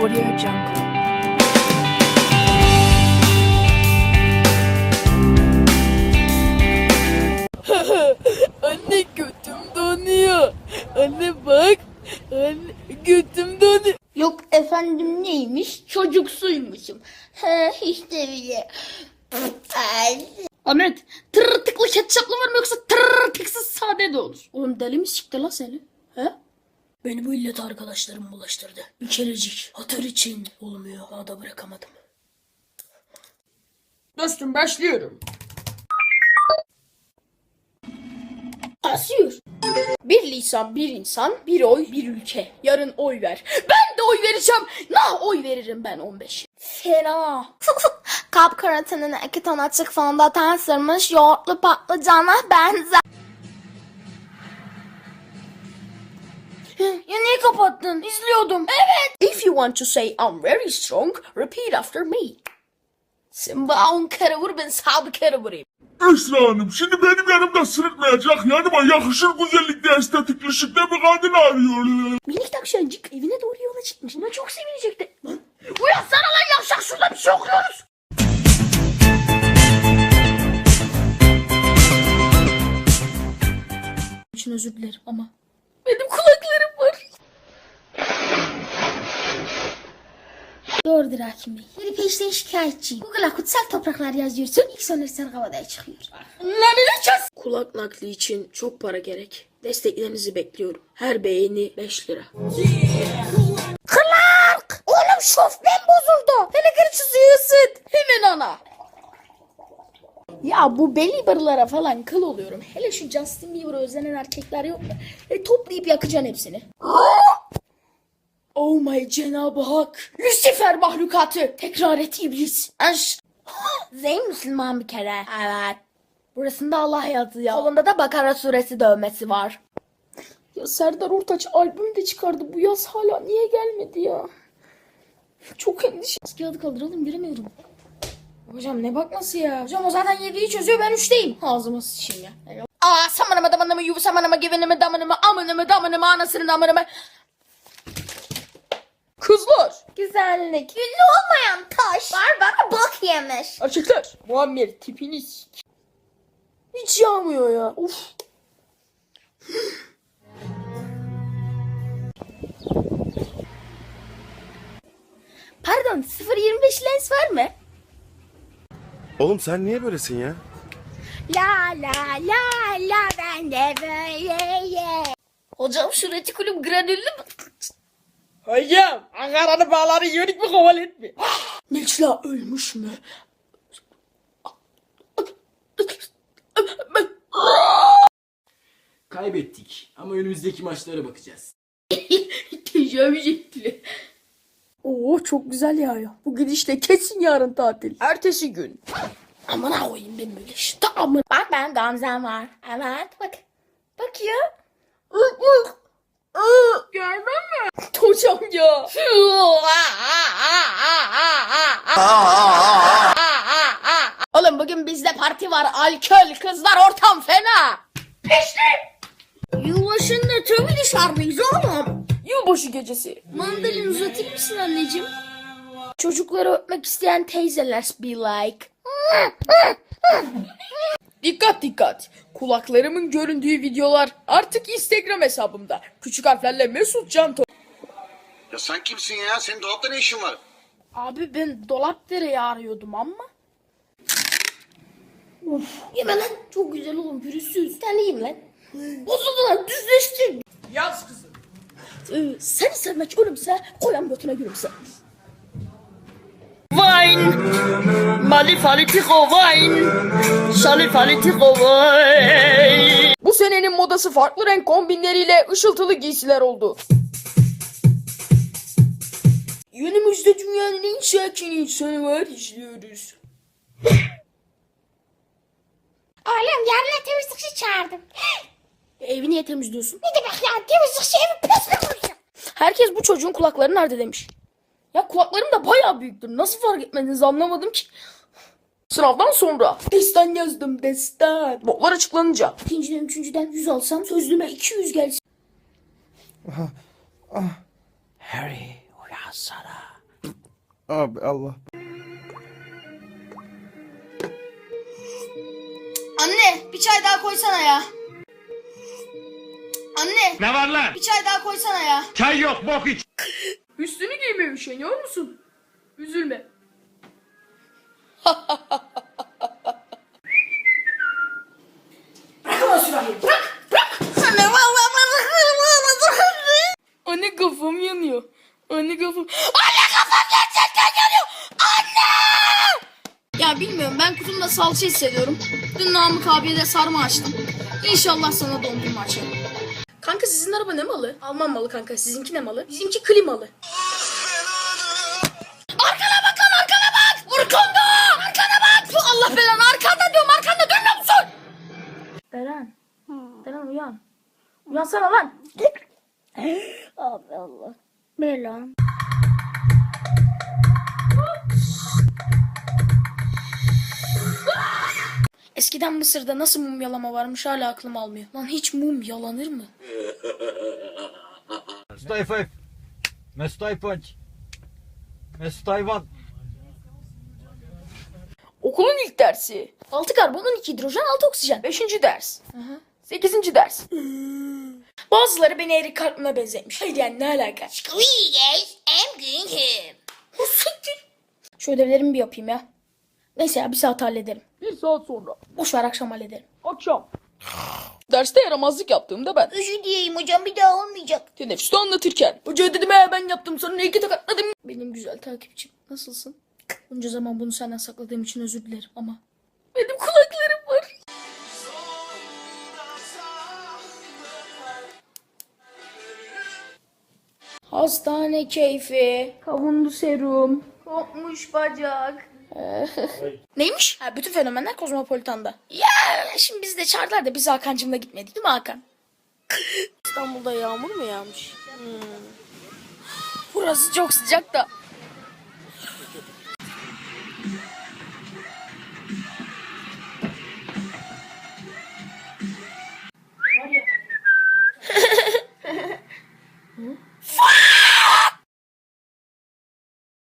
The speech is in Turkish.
Audio Jungle. Anne götüm donuyor. Anne bak. Anne götüm donuyor. Yok efendim neymiş? Çocuksuymuşum. He işte bile. Ahmet tırtıklı ketçaplı var mı yoksa tırtıksız sade de olur. Oğlum deli mi sikti la seni? He? Beni bu illet arkadaşlarım bulaştırdı. Bir kerecik hatır için olmuyor. Daha da bırakamadım. Dostum başlıyorum. Asıyor. Bir lisan, bir insan, bir oy, bir ülke. Yarın oy ver. Ben de oy vereceğim. Na oy veririm ben 15. Fena. Kalp karatanın iki ton açık fondöten sırmış yoğurtlu patlıcana benzer. Ya niye kapattın? İzliyordum. Evet. If you want to say I'm very strong, repeat after me. Bana on kere vur ben bir kere vurayım. Esra Hanım şimdi benim yanımda sırıtmayacak yanıma yakışır güzellikte estetik ışıkta bir kadın arıyor. Minik tavşancık evine doğru yola çıkmış. Buna çok sevinecekti. Lan, Uyansana lan yavşak şurada bir şey okuyoruz. için özür dilerim ama benim kulaklarım var. Doğrudur hakim bey. Yeni peşten şikayetçiyim. Google'a kutsal topraklar yazıyorsun. İlk sonuçlar havadaya çıkıyor. Kulak nakli için çok para gerek. Desteklerinizi bekliyorum. Her beğeni 5 lira. Clark! Oğlum şofben bozuldu. Hele gir şu suyu ısıt. Hemen ana. Ya bu belieber'lara falan kıl oluyorum. Hele şu Justin Bieber'a özlenen erkekler yok mu? E toplayıp yakacaksın hepsini. Oh my Cenab-ı Hak. Lucifer mahlukatı. Tekrar et iblis. Aş. Zeyn Müslüman bir kere. Evet. Burasında Allah yazıyor. Kolunda da Bakara suresi dövmesi var. Ya Serdar Ortaç albüm de çıkardı. Bu yaz hala niye gelmedi ya? Çok endişe. Kağıdı kaldıralım giremiyorum. Hocam ne bakması ya? Hocam o zaten 7'yi çözüyor ben 3'teyim. Ağzıma sıçayım ya. Aa samanama damanama yuvu samanama gevenime damanama amanama damanama anasının amanama. Kızlar. Güzellik. Güllü olmayan taş. Barbara bok yemiş. Erkekler. Muammer tipiniz. Hiç yağmıyor ya. Uf. Pardon 0.25 lens var mı? Oğlum sen niye böylesin ya? La la la la ben de böyleyim. Hocam şu retikulum granüllü mü? Hocam Ankara'nın bağları yörük mü kovalet mi? Necla ölmüş mü? Kaybettik ama önümüzdeki maçlara bakacağız. Tecavüz. Oo çok güzel yağıyor. Bu gidişle kesin yarın tatil. Ertesi gün. Aman ha koyayım ben böyle işte aman. Bak ben Gamzem var. Evet bak. Bak ya. Görmem mi? Ya. Oğlum bugün bizde parti var. Alkol, kızlar, ortam fena. Yılbaşında tabii dışarıdayız oğlum. Yılbaşı gecesi. Mandalin uzatır mısın anneciğim? Çocukları öpmek isteyen teyzeler be like. dikkat dikkat. Kulaklarımın göründüğü videolar artık Instagram hesabımda. Küçük harflerle Mesut Can Ya sen kimsin ya? Senin dolapta ne işin var? Abi ben dolap dereyi arıyordum ama. Yeme lan. Çok güzel oğlum pürüzsüz. Sen yiyeyim lan. Bozuldu lan düzleştin. Yaz kızım. Ee, seni sevmek ölümse koyan götüne gülümse. Wine. Malifalitiko wine. Salifalitiko wine. Bu senenin modası farklı renk kombinleriyle ışıltılı giysiler oldu. Günümüzde dünyanın en sakin insanı var izliyoruz. Oğlum yarın temizlikçi çağırdım. Evi niye temizliyorsun? Ne demek ya temizlikçi evi pes mi koyacak? Herkes bu çocuğun kulakları nerede demiş. Ya kulaklarım da bayağı büyüktür. Nasıl fark etmediniz anlamadım ki. Sınavdan sonra destan yazdım destan. Notlar açıklanınca. İkinciden üçüncüden 100 alsam sözlüğüme 200 gelsin. Harry uyansana. Abi Allah. Anne bir çay daha koysana ya. Anne. Ne var lan? Bir çay daha koysana ya. Üstünü giymeye üşeniyor musun? Üzülme. Anne kafam yanıyor. Anne kafam... Anne kafam gerçekten yanıyor. Ya bilmiyorum ben kutumda salça hissediyorum. Dün Namık abiye de sarma açtım. İnşallah sana dondurma açarım. Kanka sizin araba ne malı? Alman malı kanka. Sizinki ne malı? Bizimki klimalı. Arkana bak lan arkana bak! Arkanda! Arkana bak! Bu Allah belanı arkanda diyorum arkanda dönmüyor musun? Deren. Deren uyan. Uyansana lan. Abi Allah. Belan. Eskiden Mısır'da nasıl mum yalama varmış hala aklım almıyor. Lan hiç mum yalanır mı? Mesut Five. Mesut Punch. Mesut Hayvan. Okulun ilk dersi. 6 karbon 12 hidrojen 6 oksijen. Beşinci ders. Sekizinci ders. Bazıları beni Eric Cartman'a benzetmiş. Hayır yani ne alaka? Şu ödevlerimi bir yapayım ya. Neyse ya bir saat hallederim. Bir saat sonra. Boş ver akşam hallederim. Akşam. Derste yaramazlık yaptığımda ben. Özür dileyim hocam bir daha olmayacak. Teneffüste anlatırken. Hoca dedim he ben yaptım sonra ne iki tokatladım. Benim güzel takipçim nasılsın? Bunca zaman bunu senden sakladığım için özür dilerim ama Benim kulaklarım Hastane keyfi. Kavunlu serum. Kopmuş bacak. Neymiş? Ha, bütün fenomenler Kozmopolitan'da. Ya şimdi biz de çağırdılar da biz Hakan'cımla gitmedik değil mi Hakan? İstanbul'da yağmur mu yağmış? Hmm. Burası çok sıcak da.